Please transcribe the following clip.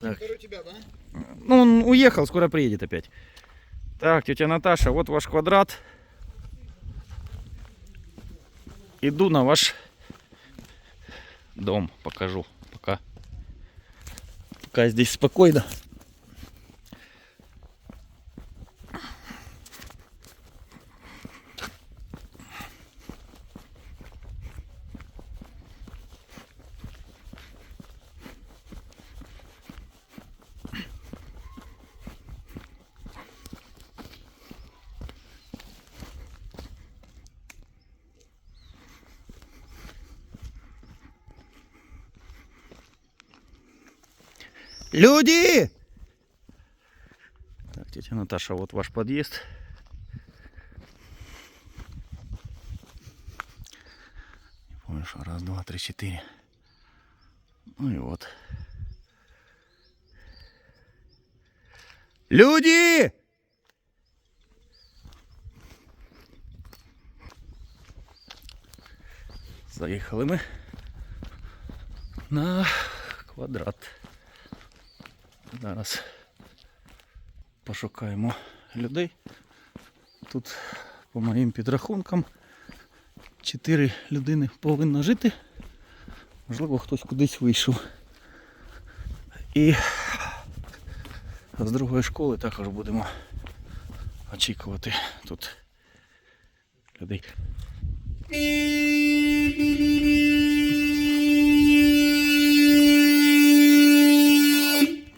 Тебя, да? Ну, он уехал, скоро приедет опять. Так, тетя Наташа, вот ваш квадрат. Иду на ваш дом, покажу. Пока. Пока здесь спокойно. Люди! Так, тетя Наташа, вот ваш подъезд. Не помню, что раз, два, три, четыре. Ну и вот. Люди! Заїхали ми на квадрат. Зараз пошукаємо людей. Тут, по моїм підрахункам, 4 людини повинно жити. Можливо, хтось кудись вийшов. І з другої школи також будемо очікувати тут людей.